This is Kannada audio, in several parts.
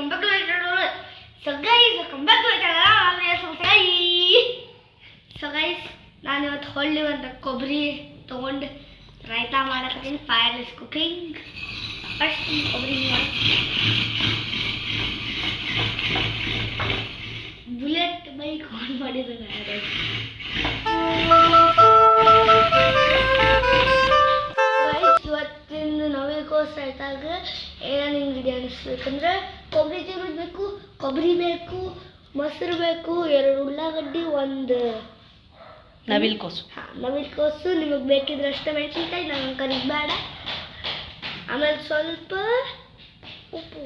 Welcome back to my channel. So guys welcome back to my channel so ನಾನು ಇವತ್ತು ಹೊಳ್ಳಿ ಒಂದು ಕೊಬ್ಬರಿ ತೊಗೊಂಡು ರಾಯ್ತ ಮಾಡಕತ್ತೀನಿ. ಫೈರ್ಲೆಸ್ ಕುಕಿಂಗ್ ಫಸ್ಟ್ ಕೊಬ್ಬರಿ ಬುಲೆಟ್ ಬೈಕ್ ಆನ್ ಮಾಡಿದ್ದಾನೆ Guys, ಇವತ್ತಿನ ನವಿಕೋಸ್ ಆಯ್ತಾಗ ಏನೇನು ಇಂಗ್ರೀಡಿಯೆಂಟ್ಸ್ ಬೇಕಂದ್ರೆ ಕೊಬ್ಬರಿ ತುರಿದು ಬೇಕು ಕೊಬ್ಬರಿ ಬೇಕು ಮೊಸರು ಬೇಕು ಎರಡು ಉಳ್ಳಾಗಡ್ಡಿ ಒಂದು ನವಿಲ್ ಕೋಸು. ನವಿಲ್ ಕೋಸು. ನಿಮಗೆ ಬೇಕಿದ್ರೆ ಅಷ್ಟೇ ಮೆಣಸಿನ್ಕಾಯಿ ನಂಗೆ ಕರಿಗೆ ಬೇಡ. ಆಮೇಲೆ ಸ್ವಲ್ಪ ಉಪ್ಪು.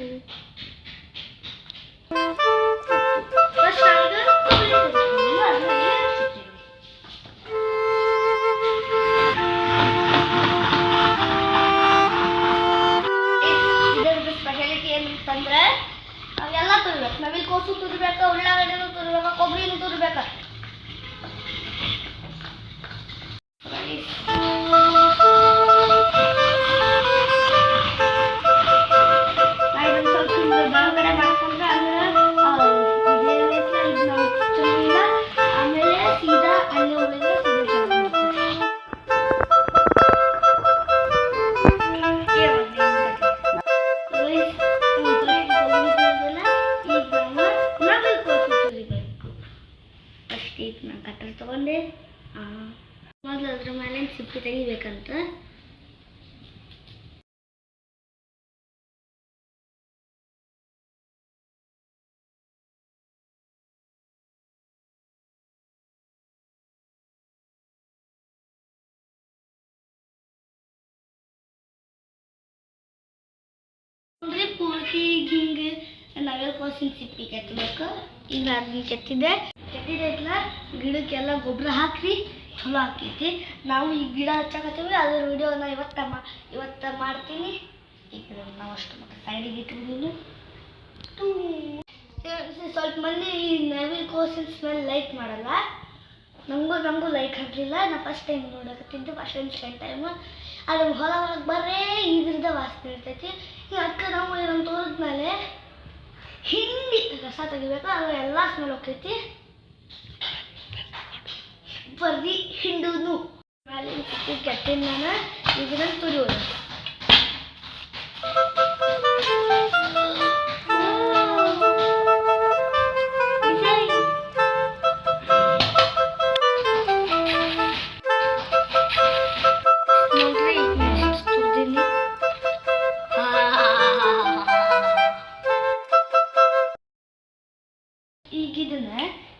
ತುರ್ಬೇಕು ಕೊಬ್ಬರಿನೂ ಮೊದಲು ಅದ್ರ ಮೇಲೆ ಸಿಪ್ಪಿ ತೆಗಿಬೇಕಂತ. ಅಂದ್ರೆ ಪೂರ್ತಿ ಹಿಂಗೆ ನವೆಲ್ ಕೋಸಿನ ಸಿಪ್ಪಿ ಕೆತ್ತಬೇಕು ಈಗ ಅದನ್ನ ಕೆತ್ತಿದೆ. ಕೆತ್ತಿದೈತ್ಲ ಗಿಡಕ್ಕೆಲ್ಲ ಗೊಬ್ಬರ ಹಾಕ್ರಿ. ಚಲೋ ಆಕೈತಿ ನಾವು ಈ ಗಿಡ ಹಚ್ಚಾಕತ್ತೀವಿ. ಅದ್ರ ವಿಡಿಯೋನ ಇವತ್ತ ಮಾ, ಇವತ್ತ ಮಾಡ್ತೀನಿ. ಈಗ ನಾವು ಅಷ್ಟು ಮತ್ತೆ ಸೈಡಿಗೆ ಇಟ್ಬಿಡೀನಿ ಸ್ವಲ್ಪ ಮಂದಿ ಈ ನವಿಲ್ ಕೋಸಿನ ಸ್ಮೆಲ್ ಲೈಕ್ ಮಾಡಲ್ಲ. ನಮಗೂ ನಮಗೂ ಲೈಕ್ ಆಗಲಿಲ್ಲ. ನಾ ಫಸ್ಟ್ ಟೈಮ್ ನೋಡಕತ್ತಿದ್ದು ಫಸ್ಟ್ ಟೈಮ್ ಸೆಕೆಂಡ್ ಟೈಮು ಅದ್ರ ಹೊಲ ಒಳಗೆ ಬರೇ ಇದ್ರಿಂದ ವಾಸನೆ ಇರ್ತೈತಿ. ಈಗ ಅಕ್ಕ ನಾವು ಇದನ್ನು ತೋರಿದ್ಮೇಲೆ ಹಿಂಡಿ ರಸ ತೆಗಿಬೇಕು ಅದು ಎಲ್ಲ ಸ್ಮೆಲ್ ಹೋಗ್ತೈತಿ ಬರ್ದಿ ಹಿಂಡುನು ಮೇಲೆ ಕೆಟ್ಟಿನ ನಾನು ಇದನ್ನ ತುರಿಯೋದು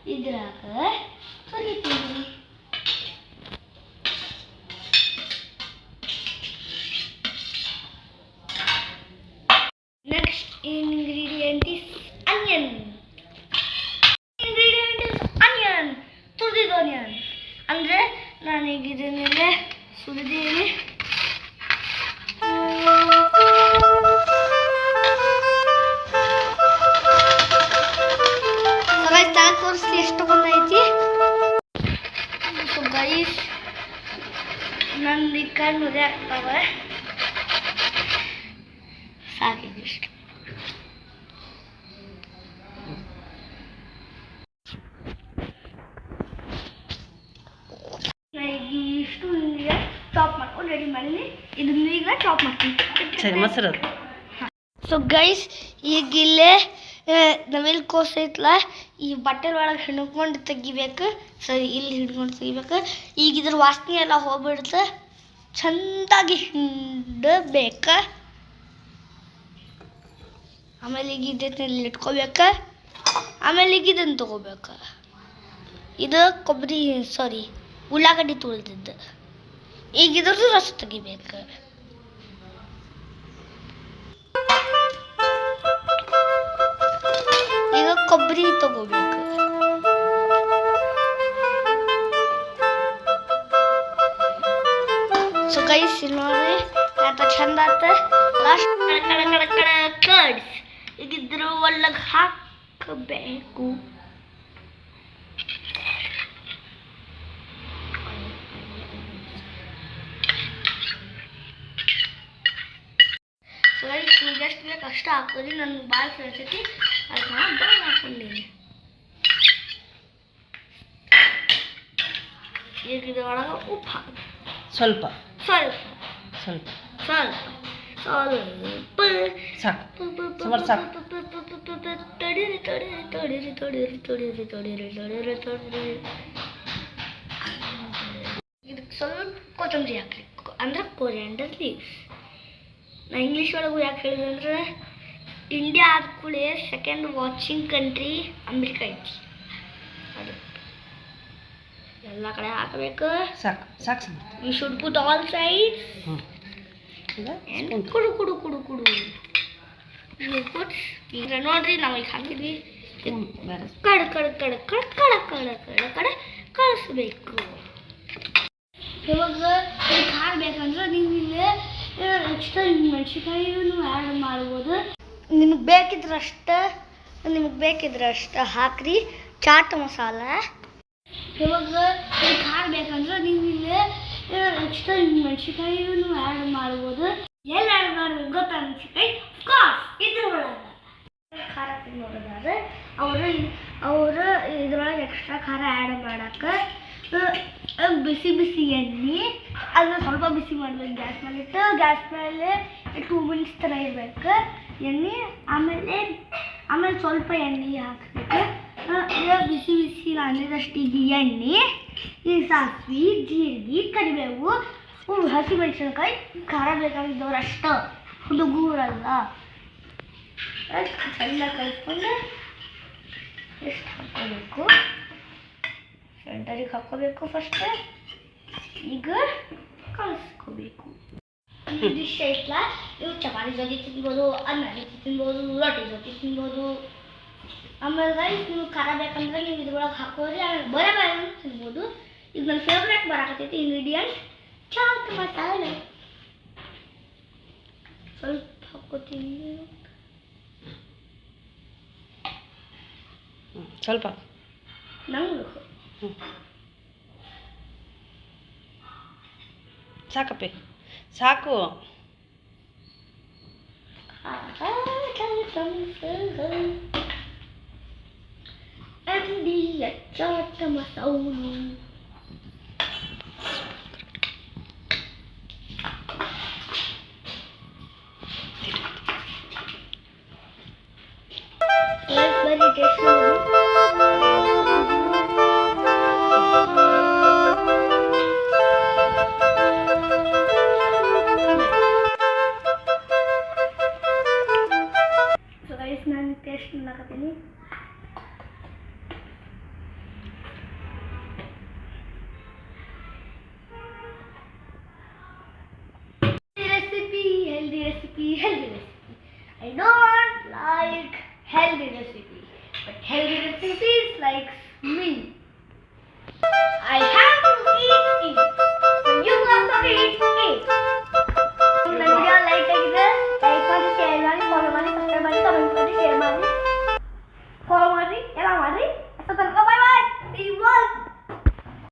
ಇದ್ರಾಗ ಕಣ್ಣು ಉರಿ ಆಗ್ತಾವೆ ಸಾಕಿದಿಷ್ಟು ಇಷ್ಟು ಚಾಪ್ ಮಾಡ್ಕೊಂಡು ರೆಡಿ ಮಲ್ಲಿ ಇದನ್ನ ಈಗ ಚಾಪ್ ಮಾಡ್ತೀನಿ ಸರಿ ಮೊಸರು ಸೊ ಗೈಸ್ ಈಗ ಇಲ್ಲೇ ನವಿಲ್ ಕೋಸ ಐತ್ಲ ಈ ಬಟ್ಟೆ ಒಳಗೆ ಹಿಡ್ಕೊಂಡು ತೆಗಿಬೇಕು. ಸರಿ ಇಲ್ಲಿ ಹಿಡ್ಕೊಂಡು ತೆಗಿಬೇಕು. ಈಗ ಇದ್ರ ವಾಸನೆ ಎಲ್ಲ ಹೋಗ್ಬಿಡುತ್ತೆ. ಚೆಂದಾಗಿ ಹಿಂಡಬೇಕ. ಆಮೇಲೆ ಈಗ ಇದನ್ನೆಲ್ಲ ಇಟ್ಕೋಬೇಕ. ಆಮೇಲೆ ಈಗ ಇದನ್ನು ತಗೋಬೇಕ. ಇದು ಕೊಬ್ಬರಿ ಸಾರಿ ಉಳ್ಳಾಗಡ್ಡಿ ತುಳಿದಿದ್ದು. ಈಗ ಇದ್ರದ್ದು ರಸ ತೆಗಿಬೇಕು. ಈಗ ಕೊಬ್ಬರಿ ತಗೋಬೇಕು. गाइस इन्होंने यहाँ तो छंद आते हैं कष्ट हाकी नं बाकी अंदर उप हाँ ಸ್ವಲ್ಪ. ಸ್ವಲ್ಪ. ಸ್ವಲ್ಪ. ಸ್ವಲ್ಪ. ಸಾಕು. ಸುಮಾರು ಸಾಕು. ತೊಡೀರಿ ತೊಡೀರಿ ತಡೀರಿ ತಡೀರಿ ತಡೀರಿ ತಡೀರಿ ತಡೀರಿ ತಡೀರಿ. ಇದಕ್ಕೆ ಸ್ವಲ್ಪ ಕೊತ್ತಂಬರಿ ಹಾಕ್ರಿ. ಅಂದ್ರೆ ಕೊರಿಯಾಂಡರ್ ಲೀವ್ಸ್ ನಾ ಇಂಗ್ಲೀಷ್ ಒಳಗೂ ಯಾಕೆ ಹೇಳಿದೆ ಅಂದ್ರೆ ಇಂಡಿಯಾ ಆದ ಕೂಡಲೇ ಸೆಕೆಂಡ್ ವಾಚಿಂಗ್ ಕಂಟ್ರಿ ಅಮೆರಿಕ ಐತಿ. ಎಲ್ಲ ಕಡೆ ಹಾಕಬೇಕು. ಸಾಕು ಸಾಕು you should put all sides ಕುಡು ಕುಡು ಕುಡು ಕುಡು. ಈಗ ನೋಡ್ರಿ ನಾವು ಈಗ ಹಾಕಿದ್ವಿ. ಕಡ ಕಡ ಕಡ ಕಡ ಕಡ ಕಡ ಕಡ ಕಡ ಕಳಿಸ್ಬೇಕು. ಇವಾಗ ಹಾಕ್ಬೇಕಂದ್ರೆ ಬೇಕಂದ್ರೆ ನೀವು ಇಲ್ಲಿ ಎಕ್ಸ್ಟ್ರಾ ಮೆಣಸಿನ್ಕಾಯಿನೂ ಆ್ಯಡ್ ಮಾಡ್ಬೋದು. ನಿಮಗೆ ಬೇಕಿದ್ರಷ್ಟ ನಿಮಗೆ ಬೇಕಿದ್ರಷ್ಟ ಹಾಕ್ರಿ. ಚಾಟ್ ಮಸಾಲ. ಇವಾಗ ಖಾರ ಬೇಕಂದ್ರೆ ನೀವು ಇಲ್ಲಿ ಎಕ್ಸ್ಟ್ರಾ ಮೆಣಸಿನ್ಕಾಯಿನೂ ಆ್ಯಡ್ ಮಾಡ್ಬೋದು. ಎಲ್ಲಿ ಆ್ಯಡ್ ಮಾಡ್ಬೇಕು ಗೊತ್ತಾ ಮೆಣಸಿನ್ಕಾಯಿ ಕಾಸ್ ಇದ್ರ ಒಳಗೆ ಖಾರ ತಿನ್ನೋದಾದ್ರೆ ಅವರು ಅವರು ಇದ್ರೊಳಗೆ ಎಕ್ಸ್ಟ್ರಾ ಖಾರ ಆ್ಯಡ್ ಮಾಡಕ್ಕೆ ಬಿಸಿ ಬಿಸಿ ಎಣ್ಣೆ, ಅದನ್ನ ಸ್ವಲ್ಪ ಬಿಸಿ ಮಾಡ್ಬೇಕು. ಗ್ಯಾಸ್ ಮೇಲೆ ಇಟ್ಟು ಗ್ಯಾಸ್ ಮೇಲೆ ಟೂ ಮಿನಿಟ್ಸ್ ಥರ ಇರಬೇಕು ಎಣ್ಣೆ, ಆಮೇಲೆ ಆಮೇಲೆ ಸ್ವಲ್ಪ ಎಣ್ಣೆ ಹಾಕ್ಬೇಕು. ಬಿಸಿ ಬಿಸಿ ಅಂದಿದಷ್ಟು ಎಣ್ಣೆ ಈ ಸಾಸಿವೆ ಜೀರಿಗೆ ಕರಿಬೇವು ಹ್ಞೂ ಹಸಿಮೆಣಸಿನ್ಕಾಯಿ ಖಾರ ಬೇಕಾಗಿದ್ದವ್ರು ಅಷ್ಟ. ಹುಡುಗೂರಲ್ಲ ಎಲ್ಲ ಕಲ್ಸ್ಕೊಂಡು ಎಷ್ಟು ಹಾಕ್ಕೋಬೇಕು? ಸೆಂಟರಿಗೆ ಹಾಕ್ಕೋಬೇಕು ಫಸ್ಟ್ ಈಗ ಕಲಿಸ್ಕೋಬೇಕು. ಈ ಡಿಶ್ ಐತ್ಲ? ಇವು ಚಪಾತಿ ಜೊತೆ ತಿನ್ಬೋದು, ಅನ್ನ ಜೊತೆ ತಿನ್ಬೋದು, ರೊಟ್ಟಿ ಜೊತೆ ತಿನ್ಬೋದು. ಆಮೇಲೆ ಗೈಸ್ ನೀವು ಖಾರ ಬೇಕಂದ್ರೆ ನೀವು ಇದ್ರೊಳಗೆ ಹಾಕೋರಿ ಆಮೇಲೆ ಬರಬಾರ ಬೇರೆ ತಿನ್ಬೋದು. ಇದು ನನ್ನ ಫೇವ್ರೇಟ್ ಬರಾಕತ್ತೈತಿ ಇಂಗ್ರೀಡಿಯಂಟ್ ಚಾಟ್ ಮಸಾಲೆ. ಸ್ವಲ್ಪ ಹಾಕೋತೀನಿ. ಸ್ವಲ್ಪ. ನಂಗೆ ಸಾಕಪ್ಪಿ ಸಾಕು. عندي يتشارك مسؤولي Everybody gets recipe, healthy recipe. I don't like healthy recipe, but healthy recipes likes me.